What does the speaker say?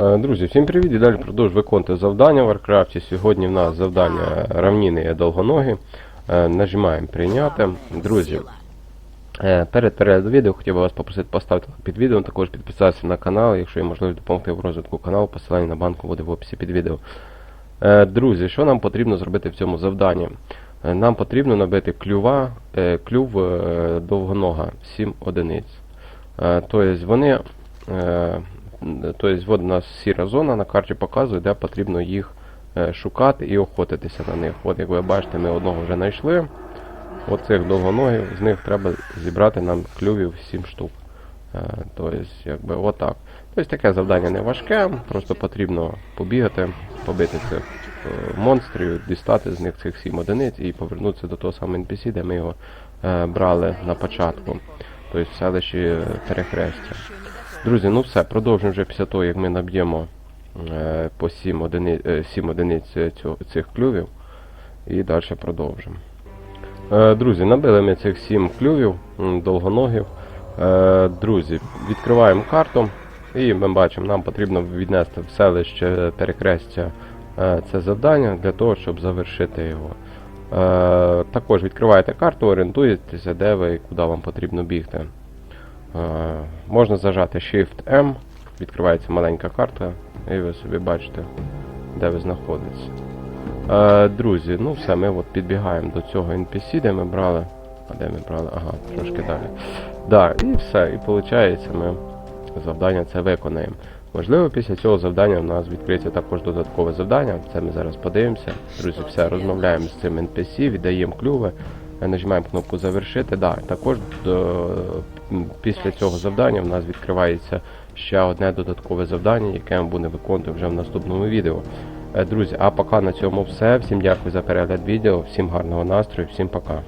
Е, Друзі, всім привіт! І далі продовжую виконувати завдання в Варкрафті. Сьогодні в нас завдання равніни довгоногі. Е, Нажимаємо прийняти. Друзі, е, перед переглядом відео хотів би вас попросити поставити лайк під відео, також підписатися на канал, якщо є можливість допомогти в розвитку каналу, посилання на банку буде в описі під відео. Друзі, що нам потрібно зробити в цьому завданні? Нам потрібно набити клюва, клюв довгонога 7 одиниць. Тобто вони Тобто, нас сіра зона на карті показує, де потрібно їх е, шукати і охотитися на них. От як ви бачите, ми одного вже знайшли. Оцих довгоногів, з них треба зібрати нам клювів 7 штук. Тобто, якби отак. Тобто таке завдання не важке, просто потрібно побігати, побити цих е, монстрів, дістати з них цих 7 одиниць і повернутися до того самого NPC, де ми його брали на початку. Тобто в селищі перехрестя. Друзі, ну все, продовжимо вже після того, як ми наб'ємо е, по 7 одиниць, 7 одиниць е, цих клювів. І далі продовжимо. Е, друзі, набили ми цих 7 клювів довгоногів. Е, друзі, відкриваємо карту. І ми бачимо, нам потрібно віднести в селище перехрестя е, це завдання для того, щоб завершити його. Е, також відкриваєте карту, орієнтуєтеся, де ви і куди вам потрібно бігти. Е, Можна зажати Shift-M, відкривається маленька карта, і ви собі бачите, де ви знаходитесь. Е, Друзі, ну все, ми от підбігаємо до цього NPC, де ми брали. А де ми брали? Ага, трошки далі. Да, і все, і виходить, ми завдання це виконаємо. Можливо, після цього завдання у нас відкриється також додаткове завдання. Це ми зараз подивимося. Друзі, все, розмовляємо з цим NPC, віддаємо клюви, нажимаємо кнопку завершити. Да, також до, після цього завдання в нас відкривається ще одне додаткове завдання, яке ми будемо виконувати вже в наступному відео. Е, Друзі, а поки на цьому все. Всім дякую за перегляд відео, всім гарного настрою, всім пока.